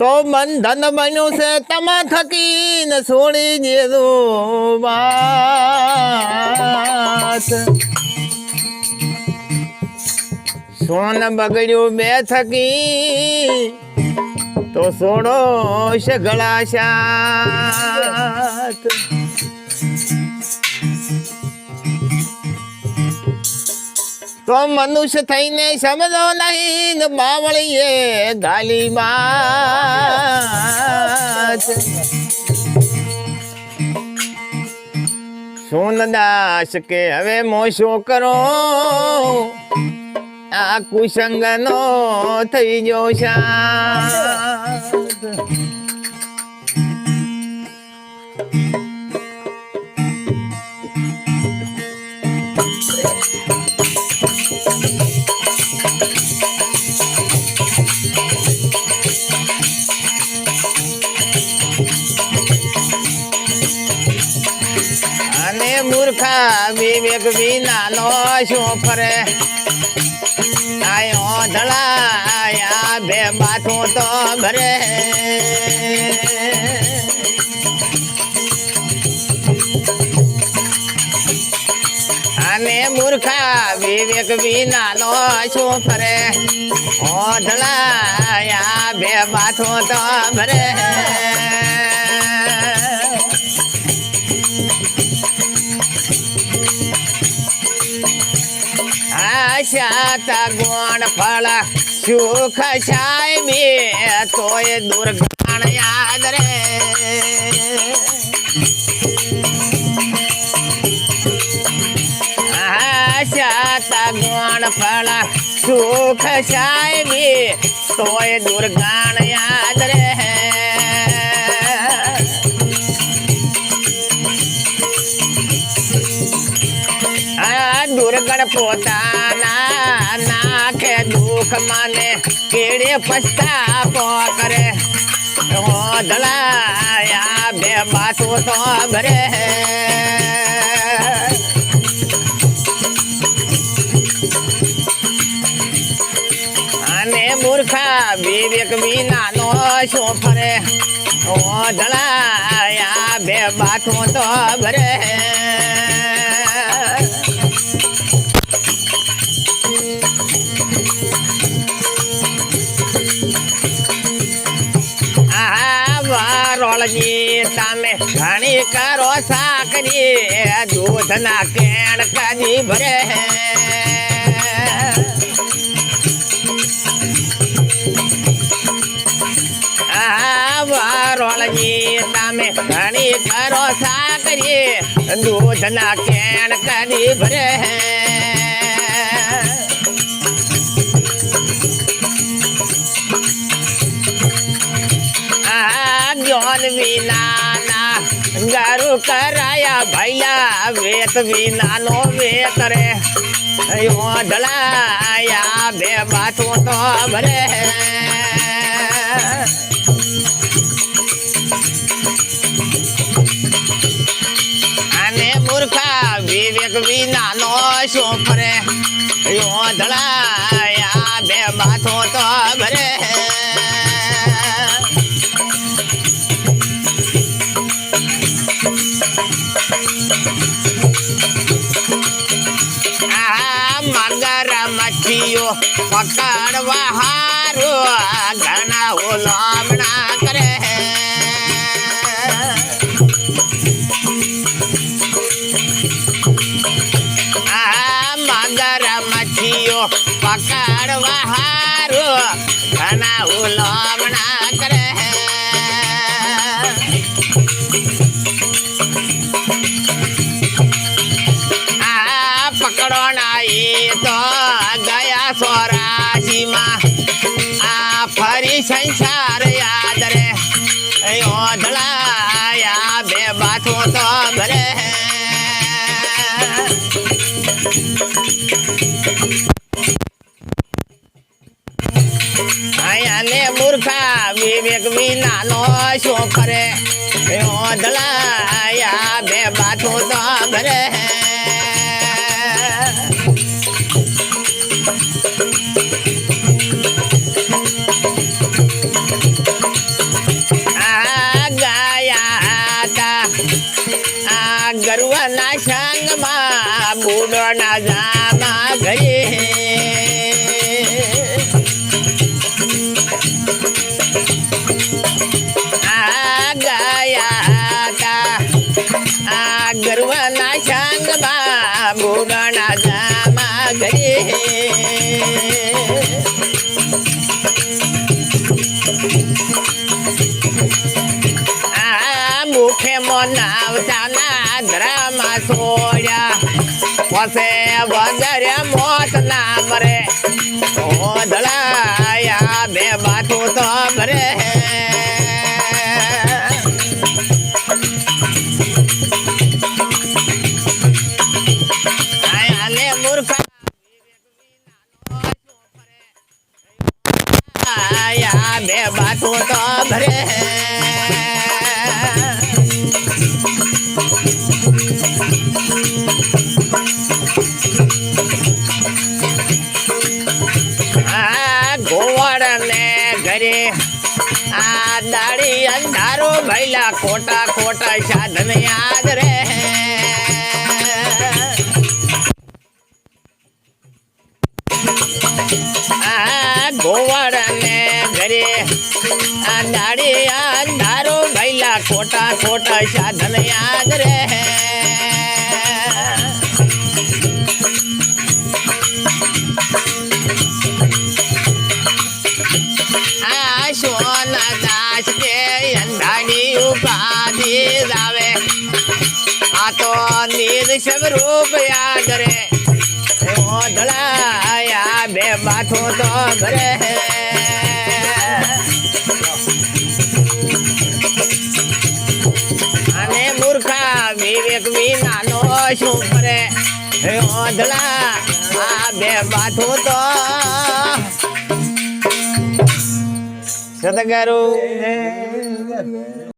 તો બંધન બન્યું છે તમા થકી ને છોડી દેજો વાત સોન બગડ્યું બે થકી, તો સોડો છે ગળા તો મનુષ્ય થઈને સમજો નહીં, બાવળીએ ગાલી માત સોનદાસ કે હવે મોશો કરો? આ કુસંગનો થઈ ગયો શાંત મૂર્ખા વિવેક વિનાનો શું ફરે આયો ધળાયા બે બાથું તો ભરે અને મૂર્ખા વિવેક વિનાનો શું ફરે ઓઢળાયા બે બાથું તો ભરે शात गुण फल, सुख छाय में तोय दुर्गण याद रे। गुण फल, सुख छाय में दुर्गण याद रे। दुर्गण पोता દુઃખ માને કેડે પસ્તાપો કરે. ધલાયા બે બાતો તો ભરે. અને મૂર્ખા વિવેક વિનાનો શું ફરે? ધલાયા બે બાતો તો ભરે. કરો સાકરી દૂધ ના કેણ કાજી ભરે વારોળજી તમે ઘણી કરો સાકરી દૂધ ના કેણ કાજી ભરે જ્ઞાન વિનાના ગારુ કરાયા ભૈયા વેત વિનાનો વેત રે. ધલાયા બે બાથું તો ભરે અને મૂર્ખા વિવેક વિનાનો શું ફરે ધલાયા મગર મચ્છીઓ પકડવા હારો ઘણા ઓલામણા કરે. મગર મચ્છીઓ પકડવા હારો ઘણા ઓલામણા કરે. આ પકડો નાઈ તો ગયા સ્વરાજીમાં. આ ફરી સંસાર યાદ રે. ઓધળાયા બે બાથો તો ભરે આયાને મૂર્ખા વિવેક વિનાનો શું કરે ઓંધળાયા બે બાતો તો ભરે ગરવાના સંગમાં બુડોના જા મુખે મનાવતા ના ધરામાં છોડ્યા પછી વગર મોત ના મરે ઓધળાયા બે બાથું તો ભરે આયાલે મૂર્ખા આયા બે બાથું તો ભરે આ ગોવાળ ને ઘરે આ દાડી અંધારો ભૈલા ખોટા ખોટા સાધન યાદ રે. આ ગોવાળ ને ઘરે આ દાડી અંધારો ભૈલા ખોટા ખોટા સાધન યાદ રે. આ તો નીર સ્વરૂપ યાદ રે. ઓધળાયા બે બાથો તો ભરે અને મૂર્ખા વિવેક વિનાનો શું કરે? હે ઓધળા આ બે બાથો તો. સદગરુ.